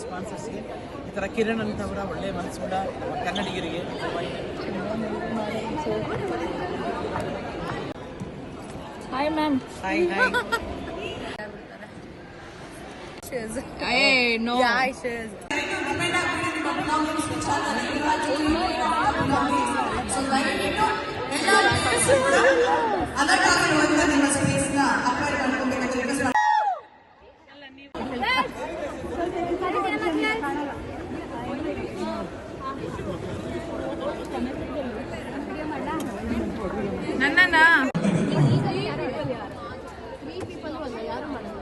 ಸ್ಪಾನ್ಸರ್ಸ್ಗೆ ಈ ಥರ ಕಿರಣ್ ಅಂತವರ ಒಳ್ಳೆಯ ಮನಸ್ಸುಳ್ಳ ಕನ್ನಡಿಗರಿಗೆ ಹಾಯ್ ಮ್ಯಾಮ್ ಹಾಯ್ ಹಾಯ್ ಏ ನೋ ನನ್ನನ್ನ ಎರಡು ಟೀಮ್ಗೆ ಡಗ್ಔಟ್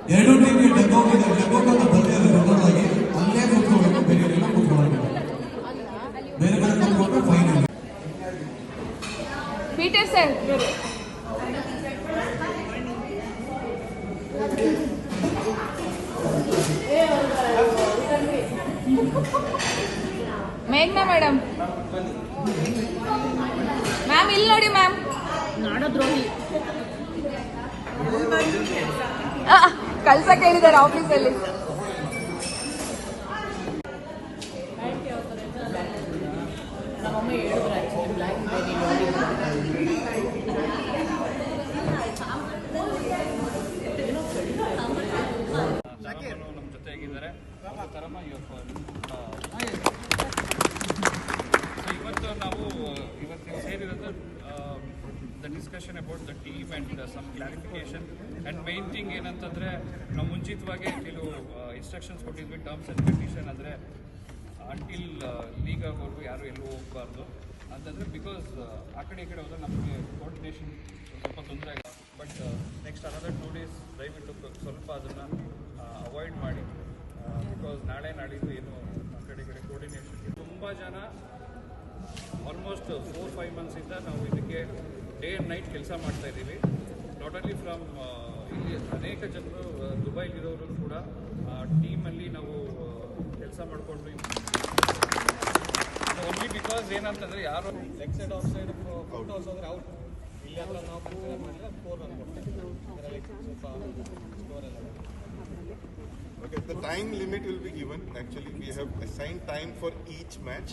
ಇದೆ ಡಗ್ಔಟ್ ಅಂತ ಬರ್ದಿದ್ದಾರೆ ಡಗ್ಔಟ್ ಆಗಿ ಅಲ್ಲೇ ಕೂತ್ಕೋಬೇಕು ಬೇರೆ ಎಲ್ಲ ಕೂತ್ಕೊಳ್ಳೋದು ಬೇರೆ ಕಡೆ ಕೂತ್ಕೊಂಡ್ರೆ ಫೈನ್ ಇದೆ ಪೀಟರ್ ಸರ್ ಮೇಘ್ನಾ ಮೇಡಮ್ ಮ್ಯಾಮ್ ಇಲ್ಲಿ ನೋಡಿ ಮ್ಯಾಮ್. ನಾಡದ್ರೋಹಿ ಕಳ್ಸಕ್ ಹೇಳಿದ್ದಾರೆ ಆಫೀಸಲ್ಲಿ. ನಮ್ಮ ಜೊತೆಗಿದ್ದಾರೆ ಅವರ ತರಮ the discussion about the team and some clarification and main thing ಏನಂತಂದರೆ, ನಾವು ಮುಂಚಿತವಾಗಿ ಕೆಲವು ಇನ್ಸ್ಟ್ರಕ್ಷನ್ಸ್ ಕೊಟ್ಟಿದ್ವಿ ಟರ್ಮ್ಸ್ ಆ್ಯಂಡ್ ಕಂಡೀಷನ್ ಅಂದರೆ ಅಂಟಿಲ್ ಲೀಗ್ ಆಗೋರ್ಗು ಯಾರು ಎಲ್ಲೂ ಹೋಗಬಾರ್ದು. ಅಂತಂದರೆ ಬಿಕಾಸ್ ಆ ಕಡೆ ಈ ಕಡೆ ಹೋದ್ರೆ ನಮಗೆ ಕೋರ್ಡಿನೇಷನ್ ಸ್ವಲ್ಪ ತೊಂದರೆ ಆಗ but next another two days ದಯವಿಟ್ಟು ಸ್ವಲ್ಪ ಅದನ್ನು ಅವಾಯ್ಡ್ ಮಾಡಿ. ಬಿಕಾಸ್ ನಾಳೆ ನಾಡಿದ್ದು ಏನು ಆ ಕಡೆ ಕಡೆ ಕೋರ್ಡಿನೇಷನ್ ತುಂಬ ಜನ ಆಲ್ಮೋಸ್ಟ್ ಫೋರ್ ಫೈವ್ ಮಂತ್ಸಿಂದ ನಾವು ಇದಕ್ಕೆ ಡೇ ಆ್ಯಂಡ್ ನೈಟ್ ಕೆಲಸ ಮಾಡ್ತಾ ಇದ್ದೀವಿ. ನಾಟ್ ಓನ್ಲಿ ಫ್ರಮ್ ಇಲ್ಲಿ ಅನೇಕ ಜನರು ದುಬೈಲಿರೋರು ಕೂಡ ಟೀಮಲ್ಲಿ ನಾವು ಕೆಲಸ ಮಾಡಿಕೊಂಡು ಓನ್ಲಿ ಬಿಕಾಸ್ ಏನಂತಂದ್ರೆ ಯಾರು leg side out side out house ಅಂದ್ರೆ ಔಟ್. ಇಲ್ಲಿ ಎಲ್ಲ ನಾವು ಕನ್ಸಿಡರ್ ಮಾಡಿದ್ರೆ ಫೋರ್ ರನ್ ಕೊಡ್ತೀವಿ. Okay, the time limit will be given. Actually, we have assigned time for each match.